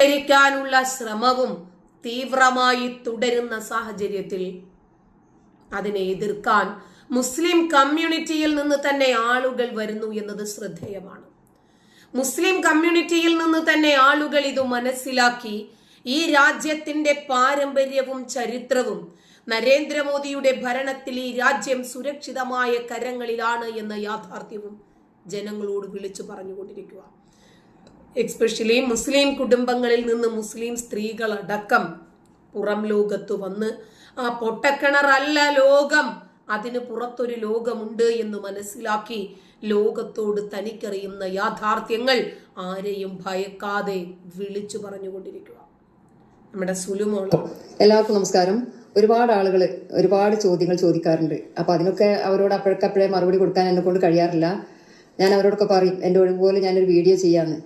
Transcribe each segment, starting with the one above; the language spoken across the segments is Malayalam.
പരിഹരിക്കാനുള്ള ശ്രമവും തീവ്രമായി തുടരുന്ന സാഹചര്യത്തിൽ അതിനെ എതിർക്കാൻ മുസ്ലിം കമ്മ്യൂണിറ്റിയിൽ നിന്ന് തന്നെ ആളുകൾ വരുന്നു എന്നത് ശ്രദ്ധേയമാണ്. മുസ്ലിം കമ്മ്യൂണിറ്റിയിൽ നിന്ന് തന്നെ ആളുകൾ ഇത് മനസ്സിലാക്കി ഈ രാജ്യത്തിന്റെ പാരമ്പര്യവും ചരിത്രവും നരേന്ദ്രമോദിയുടെ ഭരണത്തിൽ ഈ രാജ്യം സുരക്ഷിതമായ കരങ്ങളിലാണ് എന്ന യാഥാർത്ഥ്യവും ജനങ്ങളോട് വിളിച്ചു പറഞ്ഞുകൊണ്ടിരിക്കുക. എക്സ്പെഷ്യലി മുസ്ലിം കുടുംബങ്ങളിൽ നിന്ന് മുസ്ലിം സ്ത്രീകളടക്കം പുറം ലോകത്ത് വന്ന് ആ പൊട്ടക്കിണറല്ല ലോകം അതിന് പുറത്തൊരു ലോകമുണ്ട് എന്ന് മനസ്സിലാക്കി ലോകത്തോട് തനിക്കറിയുന്ന യാഥാർത്ഥ്യങ്ങൾ ആരെയും ഭയക്കാതെ വിളിച്ചു പറഞ്ഞുകൊണ്ടിരിക്കുക. നമ്മുടെ സുലുമോളോ എല്ലാവർക്കും നമസ്കാരം. ഒരുപാട് ആളുകൾ ഒരുപാട് ചോദ്യങ്ങൾ ചോദിക്കാറുണ്ട്. അപ്പൊ അതിനൊക്കെ അവരോട് അപ്പോഴക്കപ്പോഴേ മറുപടി കൊടുക്കാൻ എന്നെ കൊണ്ട് കഴിയാറില്ല. ഞാൻ അവരോടൊക്കെ പറയും എന്റെ ഒഴിവുപോലെ ഞാനൊരു വീഡിയോ ചെയ്യാന്ന്.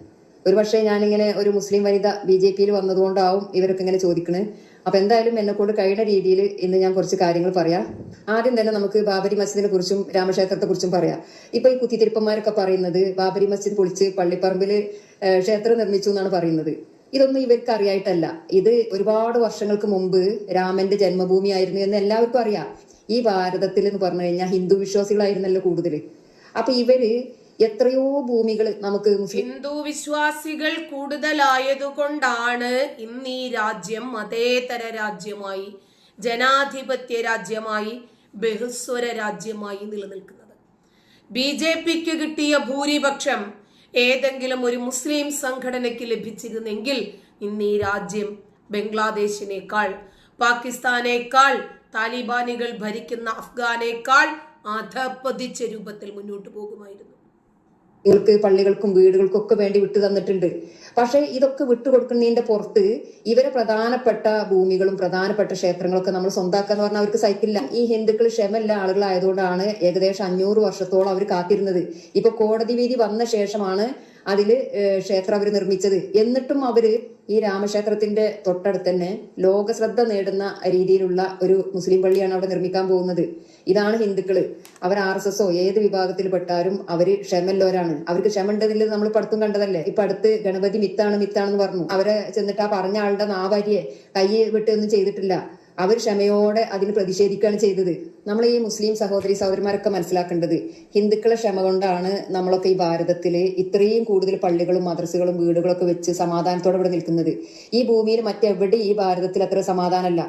ഒരു പക്ഷേ ഞാനിങ്ങനെ ഒരു മുസ്ലിം വനിത ബി ജെ പിയിൽ വന്നതുകൊണ്ടാവും ഇവരൊക്കെ ഇങ്ങനെ ചോദിക്കുന്നത് അപ്പൊ എന്തായാലും എന്നെ കൊണ്ട് കഴിയുന്ന രീതിയിൽ ഇന്ന് ഞാൻ കുറച്ച് കാര്യങ്ങൾ പറയാം. ആദ്യം തന്നെ നമുക്ക് ബാബരി മസ്ജിദിനെ കുറിച്ചും രാമക്ഷേത്രത്തെ കുറിച്ചും പറയാം. ഇപ്പൊ ഈ കുത്തിത്തിരിപ്പന്മാരൊക്കെ പറയുന്നത് ബാബരി മസ്ജിദ് പൊളിച്ച് പള്ളിപ്പറമ്പിൽ ക്ഷേത്രം നിർമ്മിച്ചു എന്നാണ് പറയുന്നത്. ഇതൊന്നും ഇവർക്ക് അറിയായിട്ടല്ല. ഇത് ഒരുപാട് വർഷങ്ങൾക്ക് മുമ്പ് രാമന്റെ ജന്മഭൂമിയായിരുന്നു എന്ന് എല്ലാവർക്കും അറിയാം. ഈ ഭാരതത്തിൽ എന്ന് പറഞ്ഞു കഴിഞ്ഞാൽ ഹിന്ദു വിശ്വാസികളായിരുന്നല്ലോ കൂടുതൽ അപ്പൊ ഇവർ എത്രയോ ഭൂമികൾ നമുക്ക് ഹിന്ദു വിശ്വാസികൾ കൂടുതലായതുകൊണ്ടാണ് ഇന്ന് ഈ രാജ്യം മതേതര രാജ്യമായി ജനാധിപത്യ രാജ്യമായി ബഹുസ്വര രാജ്യമായി നിലനിൽക്കുന്നത്. ബി ജെ പിക്ക് കിട്ടിയ ഭൂരിപക്ഷം ഏതെങ്കിലും ഒരു മുസ്ലിം സംഘടനയ്ക്ക് ലഭിച്ചിരുന്നെങ്കിൽ ഇന്ന് ഈ രാജ്യം ബംഗ്ലാദേശിനേക്കാൾ പാകിസ്ഥാനേക്കാൾ താലിബാനികൾ ഭരിക്കുന്ന അഫ്ഗാനേക്കാൾ അധപ്പതിച്ച രൂപത്തിൽ മുന്നോട്ട് പോകുമായിരുന്നു. നിങ്ങൾക്ക് പള്ളികൾക്കും വീടുകൾക്കും ഒക്കെ വേണ്ടി വിട്ടു തന്നിട്ടുണ്ട്. പക്ഷെ ഇതൊക്കെ വിട്ടുകൊടുക്കുന്നതിന്റെ പുറത്ത് ഇവരെ പ്രധാനപ്പെട്ട ഭൂമികളും പ്രധാനപ്പെട്ട ക്ഷേത്രങ്ങളൊക്കെ നമ്മൾ സ്വന്താക്കാന്ന് പറഞ്ഞാൽ അവർക്ക് സഹിക്കില്ല. ഈ ഹിന്ദുക്കൾ ക്ഷമല്ല ആളുകളായതുകൊണ്ടാണ് ഏകദേശം അഞ്ഞൂറ് വർഷത്തോളം അവർ കാത്തിരുന്നത്. ഇപ്പൊ കോടതി വിധി വന്ന ശേഷമാണ് അതിൽ ക്ഷേത്രം അവർ നിർമ്മിച്ചത്. എന്നിട്ടും അവർ ഈ രാമക്ഷേത്രത്തിന്റെ തൊട്ടടുത്ത് തന്നെ ലോക ശ്രദ്ധ നേടുന്ന രീതിയിലുള്ള ഒരു മുസ്ലിം പള്ളിയാണ് അവിടെ നിർമ്മിക്കാൻ പോകുന്നത്. ഇതാണ് ഹിന്ദുക്കൾ. അവർ ആർ എസ് എസോ ഏത് വിഭാഗത്തിൽ പെട്ടാലും അവർ ക്ഷമല്ലോരാണ് അവർക്ക് ക്ഷമ നമ്മൾ പഠിത്തം കണ്ടതല്ലേ? ഇപ്പൊ അടുത്ത് ഗണപതി മിത്താണ് മിത്താണെന്ന് പറഞ്ഞു. അവരെ ചെന്നിട്ട് ആ പറഞ്ഞ ആളുടെ നാവാരിയെ കൈ വിട്ടൊന്നും ചെയ്തിട്ടില്ല. അവർ ക്ഷമയോടെ അതിന് പ്രതിഷേധിക്കുകയാണ് ചെയ്തത്. നമ്മൾ ഈ മുസ്ലിം സഹോദരി സഹോദരിമാരൊക്കെ മനസ്സിലാക്കേണ്ടത് ഹിന്ദുക്കളെ ക്ഷമ കൊണ്ടാണ് നമ്മളൊക്കെ ഈ ഭാരതത്തിൽ ഇത്രയും കൂടുതൽ പള്ളികളും മദ്രസകളും വീടുകളൊക്കെ വെച്ച് സമാധാനത്തോടെ ഇവിടെ നിൽക്കുന്നത്. ഈ ഭൂമിയിൽ മറ്റെവിടെ ഈ ഭാരതത്തിൽ അത്ര സമാധാനമല്ല.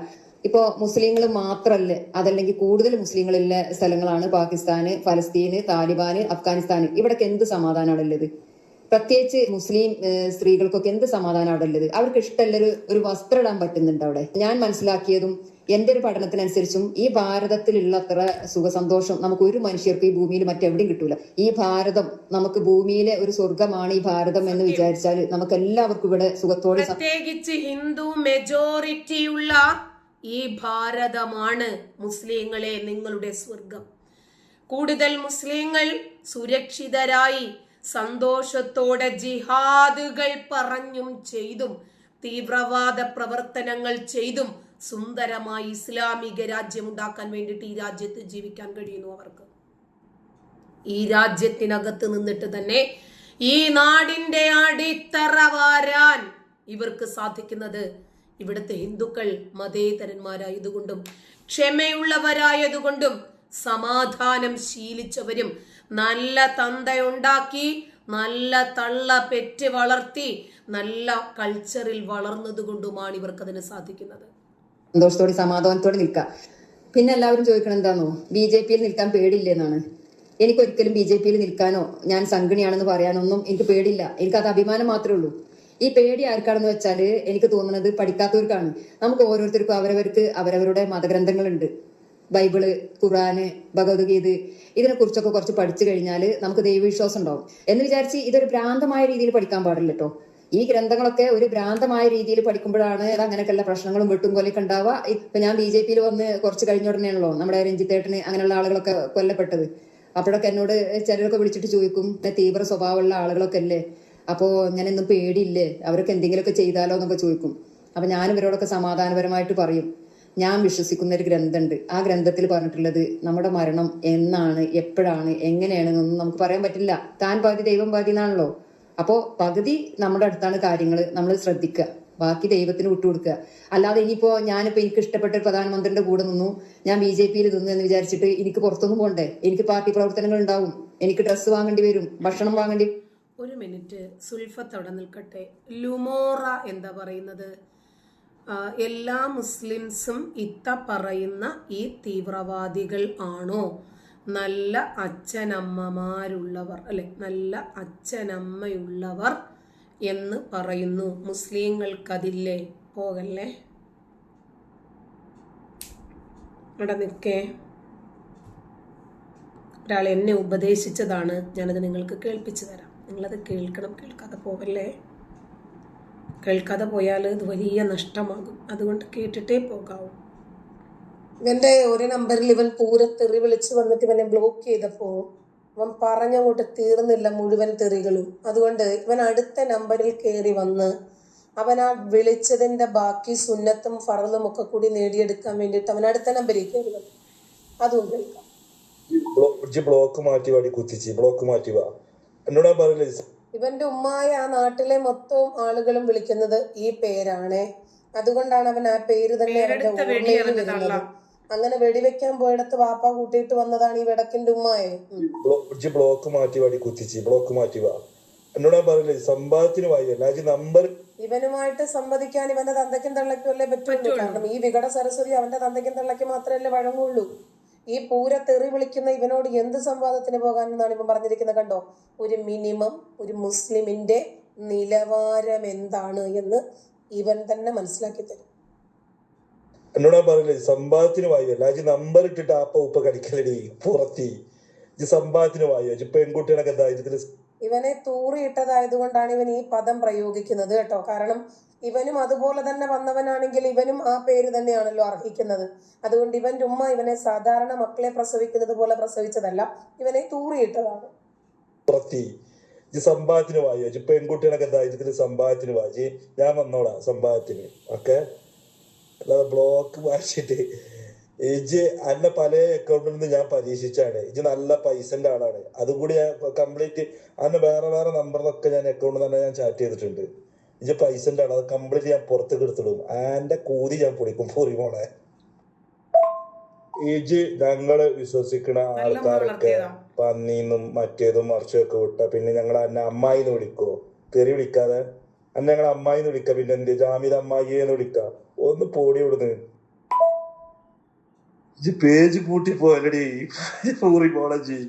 ഇപ്പോ മുസ്ലിങ്ങൾ മാത്രമല്ല അതല്ലെങ്കിൽ കൂടുതൽ മുസ്ലിങ്ങളുള്ള സ്ഥലങ്ങളാണ് പാകിസ്ഥാന് ഫലസ്തീന് താലിബാന് അഫ്ഗാനിസ്ഥാന്. ഇവിടൊക്കെ എന്ത് സമാധാനമാണ് ഉള്ളത് പ്രത്യേകിച്ച് മുസ്ലിം സ്ത്രീകൾക്കൊക്കെ എന്ത് സമാധാനം അവിടെ ഉള്ളത്? അവർക്ക് ഇഷ്ടമല്ല ഒരു വസ്ത്രം ഇടാൻ പറ്റുന്നുണ്ട് അവിടെ? ഞാൻ മനസ്സിലാക്കിയതും എന്റെ ഒരു പഠനത്തിനനുസരിച്ചും ഈ ഭാരതത്തിലുള്ള അത്ര സുഖസന്തോഷം നമുക്ക് ഒരു മനുഷ്യർക്ക് ഈ ഭൂമിയിൽ മറ്റെവിടെയും കിട്ടൂല. ഈ ഭാരതം നമുക്ക് ഭൂമിയിലെ ഒരു സ്വർഗമാണ് ഈ ഭാരതം എന്ന് വിചാരിച്ചാൽ നമുക്ക് എല്ലാവർക്കും ഇവിടെ സുഖത്തോടെ പ്രത്യേകിച്ച് ഹിന്ദു മെജോറിറ്റിയുള്ള ഈ ഭാരതമാണ് മുസ്ലിങ്ങളെ നിങ്ങളുടെ സ്വർഗം കൂടുതൽ മുസ്ലിങ്ങൾ സുരക്ഷിതരായി സന്തോഷത്തോടെ ജിഹാദുകൾ പറഞ്ഞും ചെയ്തും തീവ്രവാദ പ്രവർത്തനങ്ങൾ ചെയ്തും സുന്ദരമായി ഇസ്ലാമിക രാജ്യം ഉണ്ടാക്കാൻ വേണ്ടിയിട്ട് ഈ രാജ്യത്ത് ജീവിക്കാൻ കഴിയുന്നു അവർക്ക്. ഈ രാജ്യത്തിനകത്ത് നിന്നിട്ട് തന്നെ ഈ നാടിന്റെ അടിത്തറ വാരാൻ ഇവർക്ക് സാധിക്കുന്നത് ഇവിടുത്തെ ഹിന്ദുക്കൾ മതേതരന്മാരായതുകൊണ്ടും ക്ഷമയുള്ളവരായതുകൊണ്ടും സമാധാനം ശീലിച്ചവരും നല്ല തന്തയുണ്ടാക്കി നല്ല തള്ള പെറ്റ് വളർത്തി നല്ല കൾച്ചറിൽ വളർന്നതുകൊണ്ടുമാണ് ഇവർക്കതിന് സാധിക്കുന്നത്. സന്തോഷത്തോടെ സമാധാനത്തോടെ നിൽക്കാം. പിന്നെ എല്ലാവരും ചോദിക്കണം എന്താണോ ബി ജെ പിയിൽ നിൽക്കാൻ പേടില്ലെന്നാണ് എനിക്ക് ഒരിക്കലും ബി ജെ പിയിൽ നിൽക്കാനോ ഞാൻ സംഘിണിയാണെന്ന് പറയാനൊന്നും എനിക്ക് പേടില്ല എനിക്ക് അത് അഭിമാനം മാത്രമേ ഉള്ളൂ. ഈ പേടി ആർക്കാണെന്ന് വെച്ചാൽ എനിക്ക് തോന്നുന്നത് പഠിക്കാത്തവർക്കാണ്. നമുക്ക് ഓരോരുത്തർക്കും അവരവർക്ക് അവരവരുടെ മതഗ്രന്ഥങ്ങളുണ്ട്. ബൈബിൾ ഖുറാന് ഭഗവത്ഗീത ഇതിനെ കുറിച്ചൊക്കെ കുറച്ച് പഠിച്ചു കഴിഞ്ഞാൽ നമുക്ക് ദൈവവിശ്വാസം ഉണ്ടാവും എന്ന് വിചാരിച്ച് ഇതൊരു ഭ്രാന്തമായ രീതിയിൽ പഠിക്കാൻ പാടില്ല കേട്ടോ ഈ ഗ്രന്ഥങ്ങളൊക്കെ ഒരു ഭ്രാന്തമായ രീതിയിൽ പഠിക്കുമ്പോഴാണ് അങ്ങനെയൊക്കെ പ്രശ്നങ്ങളും വെട്ടും കൊലയൊക്കെ ഉണ്ടാവുക. ഇപ്പൊ ഞാൻ ബി ജെ പിയിൽ വന്ന് കുറച്ച് കഴിഞ്ഞ ഉടനെയാണല്ലോ നമ്മുടെ രഞ്ജിത്തേട്ടന് അങ്ങനെയുള്ള ആളുകളൊക്കെ കൊല്ലപ്പെട്ടത്. അപ്പോഴൊക്കെ എന്നോട് ചിലരൊക്കെ വിളിച്ചിട്ട് ചോദിക്കും "ഇത് തീവ്ര സ്വഭാവമുള്ള ആളുകളൊക്കെ അല്ലേ? അപ്പോ ഇങ്ങനെയൊന്നും പേടിയില്ലേ? അവരൊക്കെ എന്തെങ്കിലുമൊക്കെ ചെയ്താലോ? എന്നൊക്കെ ചോദിക്കും. അപ്പൊ ഞാൻ ഇവരോടൊക്കെ സമാധാനപരമായിട്ട് പറയും. ഞാൻ വിശ്വസിക്കുന്ന ഒരു ഗ്രന്ഥമുണ്ട്. ആ ഗ്രന്ഥത്തിൽ പറഞ്ഞിട്ടുള്ളത് നമ്മുടെ മരണം എന്നാണ് എപ്പോഴാണ് എങ്ങനെയാണ് എന്നൊന്നും നമുക്ക് പറയാൻ പറ്റില്ല. താൻ പാതി ദൈവം പാതി എന്നാണല്ലോ. അപ്പോ പകുതി നമ്മുടെ അടുത്താണ് കാര്യങ്ങൾ നമ്മൾ ശ്രദ്ധിക്കുക. ബാക്കി ദൈവത്തിന് വിട്ടുകൊടുക്കുക. അല്ലാതെ ഇനിയിപ്പോ ഞാനിപ്പോ എനിക്ക് ഇഷ്ടപ്പെട്ട ഒരു പ്രധാനമന്ത്രിയുടെ കൂടെ നിന്നു. ഞാൻ ബി ജെ പിയിൽ നിന്നു എന്ന് വിചാരിച്ചിട്ട് എനിക്ക് പുറത്തൊന്നും പോണ്ടേ? എനിക്ക് പാർട്ടി പ്രവർത്തനങ്ങൾ ഉണ്ടാവും. എനിക്ക് ഡ്രസ്സ് വാങ്ങേണ്ടി വരും. ഭക്ഷണം വാങ്ങേണ്ടി ഒരു മിനിറ്റ് സുൽഫത്ത് അവിടെ നിൽക്കട്ടെ. ലുമോറ എന്താ പറയുന്നത്? എല്ലാ മുസ്ലിംസും ഇത്ത പറയുന്ന ഈ തീവ്രവാദികൾ ആണോ? നല്ല അച്ഛനമ്മമാരുള്ളവർ അല്ലെ നല്ല അച്ഛനമ്മയുള്ളവർ എന്ന് പറയുന്നു. മുസ്ലിങ്ങൾക്കതില്ലേ? പോകല്ലേ? അവിടെ നിൽക്കേ. ഒരാൾ എന്നെ ഉപദേശിച്ചതാണ്. ഞാനത് നിങ്ങൾക്ക് കേൾപ്പിച്ചു തരാം. നിങ്ങളത് കേൾക്കണം കേൾക്കാതെ പോകല്ലേ? കേൾക്കാതെ പോയാൽ ഇത് വലിയ നഷ്ടമാകും. അതുകൊണ്ട് കേട്ടിട്ടേ പോകാവൂ. ഇവന്റെ ഒരു നമ്പറിൽ ഇവൻ പൂരത്തെറി വിളിച്ച് വന്നിട്ട് ഇവനെ ബ്ലോക്ക് ചെയ്തപ്പോൾ അവൻ പറഞ്ഞങ്ങോട്ട് തീർന്നില്ല മുഴുവൻ തെറികളും. അതുകൊണ്ട് ഇവൻ അടുത്ത നമ്പറിൽ കയറി വന്ന് അവൻ ആ വിളിച്ചതിന്റെ ബാക്കി സുന്നത്തും ഫറലും ഒക്കെ കൂടി നേടിയെടുക്കാൻ വേണ്ടിയിട്ട് അവൻ അടുത്ത നമ്പറിൽ കയറി വന്നു. അതും കേൾക്കാം. ബ്ലോക്ക് മാറ്റി വാടി കുത്തിച്ച് ബ്ലോക്ക് മാറ്റി വാ. എന്നോട് പറയില്ലേ ഇവന്റെ ഉമ്മായ ആ നാട്ടിലെ മൊത്തവും ആളുകളും വിളിക്കുന്നത് ഈ പേരാണ്. അതുകൊണ്ടാണ് അവൻ ആ പേര് തന്നെ അവന്റെ ഓർമ്മയിൽ വരുന്നത് അങ്ങനെ വെടിവെക്കാൻ പോയിടത്ത് വാപ്പ കൂട്ടിയിട്ട് വന്നതാണ് ഈ വെടക്കിന്റെ ഉമ്മായെ. ബ്ലോക്ക് മാറ്റി വാടി കുത്തിച്ച് ബ്ലോക്ക് മാറ്റി വാ. എന്നോട് ഞാൻ പറയില്ലേ സമ്പാദത്തിന് വായല്ല നമ്പർ ഇവനുമായിട്ട് സംവദിക്കാൻ ഇവന്റെ തന്തയ്ക്കും തള്ളയ്ക്കും അല്ലേ പറ്റുള്ളൂ. കാരണം ഈ വികട സരസ്വതി അവന്റെ തന്തയ്ക്കും തള്ളയ്ക്കും മാത്രമല്ലേ വഴങ്ങുള്ളൂ. ഈ പൂര തെറി വിളിക്കുന്ന ഇവനോട് എന്ത് സംവാദത്തിന് പോകാനെന്നാണ് ഇവൻ പറഞ്ഞിരിക്കുന്നത് കണ്ടോ? ഒരു മിനിമം ഒരു മുസ്ലിമിന്റെ നിലവാരം എന്താണ് എന്ന് ഇവൻ തന്നെ മനസ്സിലാക്കി തരും. എന്നോടാ പറയില്ലേ സമ്പാദത്തിന് വായുവല്ല ഇജ്ജ് നമ്പർ ഇട്ടിട്ട് ആപ്പ ഉപ്പ കടിക്കലടി പുറത്തി. സമ്പാദത്തിന് വായു? ഇജ്ജ് പെൺകുട്ടികളൊക്കെ ധൈര്യത്തിൽ ഇവനെ തൂറിയിട്ടതായതുകൊണ്ടാണ് ഇവൻ ഈ പദം പ്രയോഗിക്കുന്നത് കേട്ടോ. കാരണം ഇവനും അതുപോലെ തന്നെ വന്നവനാണെങ്കിൽ ഇവനും ആ പേര് തന്നെയാണല്ലോ അർഹിക്കുന്നത്. അതുകൊണ്ട് ഇവന്റെ ഉമ്മ ഇവനെ സാധാരണ മക്കളെ പ്രസവിക്കുന്നത് പോലെ പ്രസവിച്ചതല്ല ഇവനെ തൂറിയിട്ടതാണ്. സമ്പാദത്തിന് വായോ ഇജ്ജ് പെൺകുട്ടികളൊക്കെ ദാരിദ്ര്യത്തിൽ സമ്പാദത്തിന് വാജി ഞാൻ വന്നോളാം സമ്പാദത്തിന് ഒക്കെ ബ്ലോക്ക് വായിച്ചിട്ട് ഇജ് അന്ന പല അക്കൗണ്ടിൽ നിന്ന് ഞാൻ പരീക്ഷിച്ചാണ് ഇജ് നല്ല പൈസന്റെ ആളാണ്. അതും കൂടി ഞാൻ കംപ്ലീറ്റ് അന്ന് വേറെ വേറെ നമ്പറിനൊക്കെ ഞാൻ അക്കൗണ്ട് തന്നെ ഞാൻ ചാറ്റ് ചെയ്തിട്ടുണ്ട്. ഇജ് പൈസന്റെ ആൾ അത് കംപ്ലീറ്റ് ഞാൻ പുറത്തേക്ക് എടുത്തിടും. ആന്റെ കൂതി ഞാൻ പൊടിക്കും പൊറി മോളെ. ഇജ് ഞങ്ങൾ വിശ്വസിക്കുന്ന ആൾക്കാരൊക്കെ പന്നീന്നും മറ്റേതും മറിച്ചൊക്കെ വിട്ട പിന്നെ ഞങ്ങൾ അന്നെ അമ്മായിന്ന് വിളിക്കോ? തെറി വിളിക്കാതെ? അന്ന് ഞങ്ങൾ അമ്മായിന്ന് വിളിക്ക. പിന്നെ എന്ത്? ജാമിത അമ്മായി എന്ന് വിളിക്ക. ഒന്ന് പൊടി ഇവിടുന്ന് ഇജ്ജ് പേജ് പൂട്ടി പോയല്ലടി. ഫോറി കോളേജ്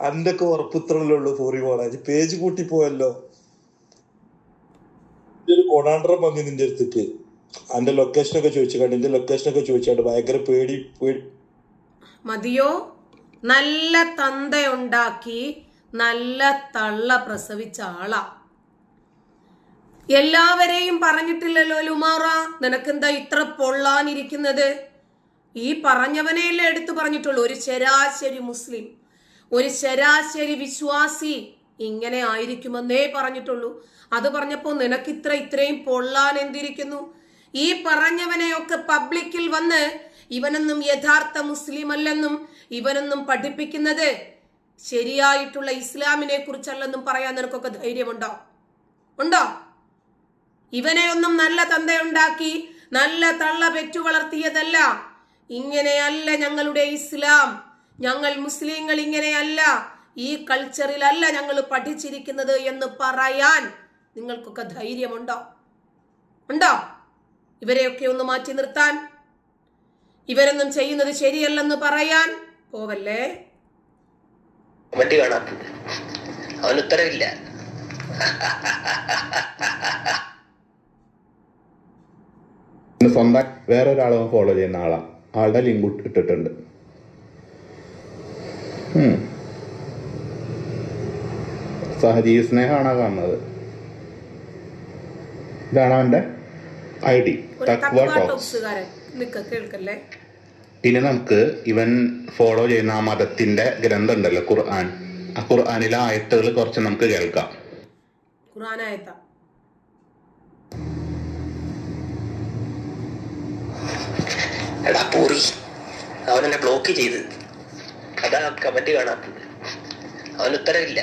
അന്റെ ഒക്കെ ഉറപ്പിത്രല്ലോ ഫോറി കോളേജ് പേജ് പൂട്ടി പോയല്ലോ. ഒരു കൊണാണ്ടറം വന്നി നിന്റെ അടുത്തേക്ക്. അന്റെ ലൊക്കേഷൻ ഒക്കെ ചോദിച്ചു കണ്ട്. എന്റെ ലൊക്കേഷൻ ഒക്കെ ചോദിച്ചാണ്ട് ഭയങ്കര പേടി പേടി. മതിയോ? നല്ല തന്തയുണ്ടാക്കി നല്ല തള്ള പ്രസവിച്ച ആളാ. എല്ലാവരെയും പറഞ്ഞിട്ടില്ലല്ലോ ലുമാറ. നിനക്കെന്താ ഇത്ര പൊള്ളാനിരിക്കുന്നത്? ഈ പറഞ്ഞവനെയല്ലേ എടുത്തു പറഞ്ഞിട്ടുള്ളൂ. ഒരു ശരാശരി മുസ്ലിം ഒരു ശരാശരി വിശ്വാസി ഇങ്ങനെ ആയിരിക്കുമെന്നേ പറഞ്ഞിട്ടുള്ളൂ. അത് പറഞ്ഞപ്പോൾ നിനക്ക് ഇത്ര ഇത്രയും പൊള്ളാൻ എന്തിരിക്കുന്നു? ഈ പറഞ്ഞവനെയൊക്കെ പബ്ലിക്കിൽ വന്ന് ഇവനൊന്നും യഥാർത്ഥ മുസ്ലിം അല്ലെന്നും ഇവനൊന്നും പഠിപ്പിക്കുന്നത് ശരിയായിട്ടുള്ള ഇസ്ലാമിനെ കുറിച്ചല്ലെന്നും പറയാൻ നിനക്കൊക്കെ ധൈര്യമുണ്ടോ? ഉണ്ടോ? ഇവനെ ഒന്നും നല്ല തന്തയുണ്ടാക്കി നല്ല തള്ള പെറ്റു വളർത്തിയതല്ല. ഇങ്ങനെയല്ല ഞങ്ങളുടെ ഇസ്ലാം. ഞങ്ങൾ മുസ്ലിങ്ങൾ ഇങ്ങനെയല്ല. ഈ കൾച്ചറിലല്ല ഞങ്ങൾ പഠിച്ചിരിക്കുന്നത് എന്ന് പറയാൻ നിങ്ങൾക്കൊക്കെ ധൈര്യമുണ്ടോ? ഉണ്ടോ? ഇവരെയൊക്കെ ഒന്ന് മാറ്റി നിർത്താൻ. ഇവരൊന്നും ചെയ്യുന്നത് ശരിയല്ലെന്ന് പറയാൻ പോവല്ലേ? കാണാത്തത്. അവന് ഉത്തരവില്ല. സ്വന്തം വേറെ ഒരാളെ ഫോളോ ചെയ്യുന്ന ആളാ. ആളുടെ ലിങ്ക് ഇട്ടിട്ടുണ്ട്. ഉം. സഹജീ സ്നേഹമാണ് കാണുന്നത്. ഇതാണ് അവന്റെ ഐ ഡി പിന്നെ തക്വ ടോക്സ് നമുക്ക് ഇവൻ ഫോളോ ചെയ്യുന്ന ആ മതത്തിന്റെ ഗ്രന്ഥം ഉണ്ടല്ലോ ഖുർആൻ. ആ ഖുർആാനിലെ ആയത്തുകൾ കുറച്ച് നമുക്ക് കേൾക്കാം. ഖുറാനായത്ത എടാ പോറി അവനെന്നെ ബ്ലോക്ക് ചെയ്ത്. അതാ കമന്റ് കാണാത്തത് അവൻ ഉത്തരവില്ല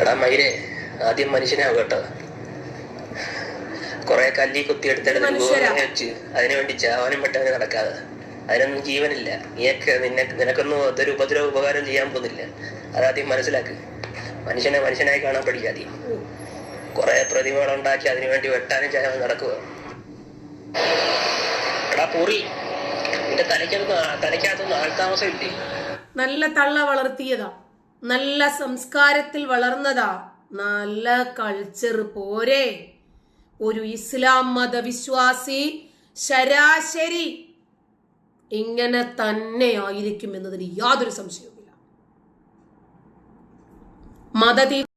എടാ മയിലെ ആദ്യം മനുഷ്യനാവും കേട്ടോ. കൊറേ കല്ലി കുത്തി എടുത്തെടുത്ത് അതിനു വേണ്ടി ചാവാനും പെട്ടങ്ങനെ നടക്കാതെ. അതിനൊന്നും ജീവനില്ല. നീയൊക്കെ നിന്നെ നിനക്കൊന്നും അതൊരു ഉപദ്രവ ഉപകാരം ചെയ്യാൻ പോകുന്നില്ല. അതാദ്യം മനസ്സിലാക്ക്. മനുഷ്യനെ മനുഷ്യനായി കാണാൻ പഠിക്കാതെ. കുറെ പ്രതിമകൾ ഉണ്ടാക്കി അതിനുവേണ്ടി വെട്ടാനും ചായ നടക്കുക. നല്ല തള്ള വളർത്തിയതാ. നല്ല സംസ്കാരത്തിൽ വളർന്നതാ. നല്ല കൾച്ചർ പോരെ. ഒരു ഇസ്ലാം മതവിശ്വാസി ശരാശരി ഇങ്ങനെ തന്നെ ആയിരിക്കും എന്നതിന് യാതൊരു സംശയവുമില്ല. മതതീ